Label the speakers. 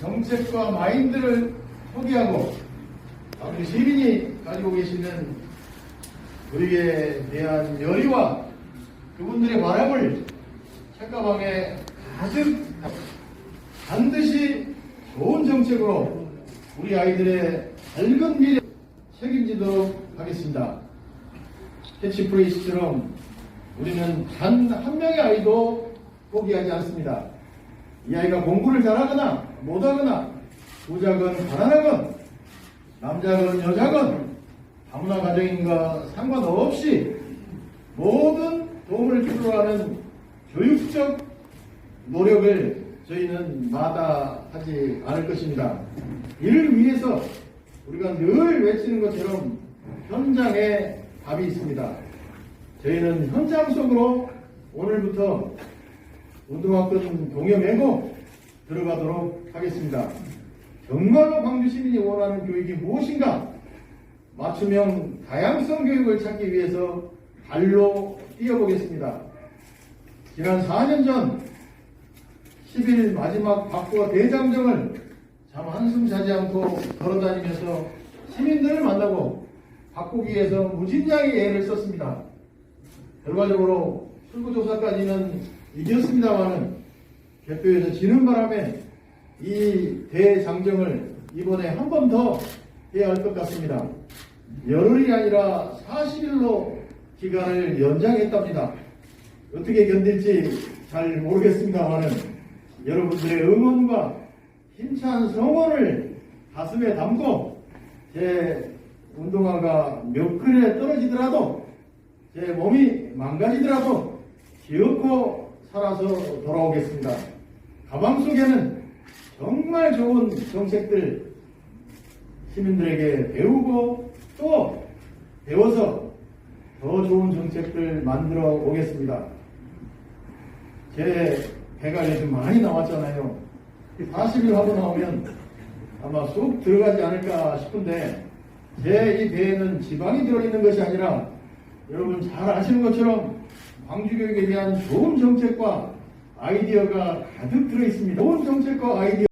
Speaker 1: 정책과 마인드를 소개하고 우리 시민이 가지고 계시는 우리에 대한 열의와 그분들의 바람을 책가방에 가득 반드시 좋은 정책으로 우리 아이들의 밝은 미래 책임지도록 하겠습니다. 캐치프레이스처럼 우리는 단 한 명의 아이도 포기하지 않습니다. 이 아이가 공부를 잘하거나 못하거나 부자건 가난하건 남자건 여자건 다문화 가정인가 상관없이 모든 도움을 필요로 하는 교육적 노력을 저희는 마다하지 않을 것입니다. 이를 위해서 우리가 늘 외치는 것처럼 현장에 답이 있습니다. 저희는 현장 속으로 오늘부터 운동학권 동여 메고 들어가도록 하겠습니다. 정말로 광주 시민이 원하는 교육이 무엇인가? 맞춤형 다양성 교육을 찾기 위해서 발로 뛰어보겠습니다. 지난 4년 전 10일 마지막 박과 대장정을 참 한숨 자지 않고 걸어다니면서 시민들을 만나고 바꾸기 위해서 무진장의 애를 썼습니다. 결과적으로 출구조사까지는 이겼습니다만은 개표에서 지는 바람에 이 대장정을 이번에 한 번 더 해야 할 것 같습니다. 열흘이 아니라 40일로 기간을 연장했답니다. 어떻게 견딜지 잘 모르겠습니다만은 여러분들의 응원과 힘찬 성원을 가슴에 담고 제 운동화가 몇 근에 떨어지더라도 제 몸이 망가지더라도 기어코 살아서 돌아오겠습니다. 가방 속에는 정말 좋은 정책들 시민들에게 배우고 또 배워서 더 좋은 정책들 만들어 오겠습니다. 제 배가 요즘 많이 나왔잖아요. 40일 하고 나오면 아마 쑥 들어가지 않을까 싶은데 제 이 배에는 지방이 들어있는 것이 아니라 여러분 잘 아시는 것처럼 광주교육에 대한 좋은 정책과 아이디어가 가득 들어 있습니다. 좋은 정책과 아이디어